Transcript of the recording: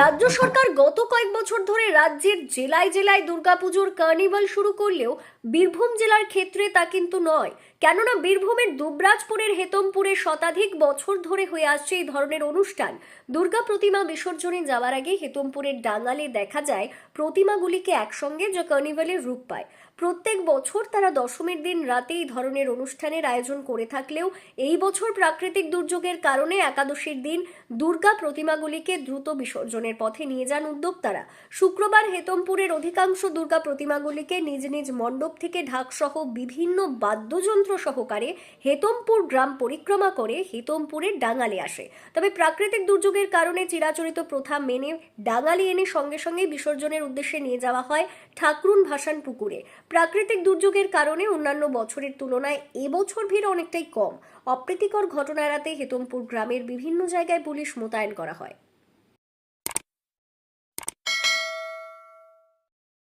রাজ্য সরকার গত কয়েক বছর ধরে রাজ্যের জেলায় জেলায় দুর্গাপুজোর কার্নিভাল শুরু করলেও বীরভূম জেলার ক্ষেত্রে তা কিন্তু নয়। কেননা বীরভূমের দুবরাজপুরের হেতমপুরে শতাধিক বছর ধরে হয়ে আসছে এই ধরনের অনুষ্ঠান। দুর্গা প্রতিমা বিসর্জনে যাওয়ার আগে হেতমপুরের ডাঙ্গালে দেখা যায় প্রতিমাগুলিকে একসঙ্গে যা কার্নিভালের রূপ পায়। প্রত্যেক বছর তারা দশমীর দিন রাতে এই ধরনের অনুষ্ঠানের আয়োজন করে থাকলেও এই বছর প্রাকৃতিক দুর্যোগের কারণে একাদশীর দিন দুর্গা প্রতিমাগুলিকে দ্রুত বিসর্জনের পথে নিয়ে যান উদ্যোক্তারা। শুক্রবার হেতমপুরের অধিকাংশ দুর্গা প্রতিমাগুলিকে নিজ নিজ মণ্ডপ থেকে ঢাকসহ বিভিন্ন বাদ্যযন্ত্র সহকারে হেতমপুর গ্রাম পরিক্রমা করে হেতমপুরের ডাঙ্গালে আসে। তবে প্রাকৃতিক দুর্যোগের কারণে চিরাচরিত প্রথা মেনে ডাঙ্গালি এনে সঙ্গে সঙ্গে বিসর্জনের উদ্দেশ্যে নিয়ে যাওয়া হয় ঠাকুরুন ভাসান পুকুরে। প্রাকৃতিক দুর্যোগের কারণে অন্যান্য বছরের তুলনায় এবছর ভিড় অনেকটাই কম। অপ্রীতিকর ঘটনা এড়াতে হেতমপুর গ্রামের বিভিন্ন জায়গায় পুলিশ মোতায়েন করা হয়।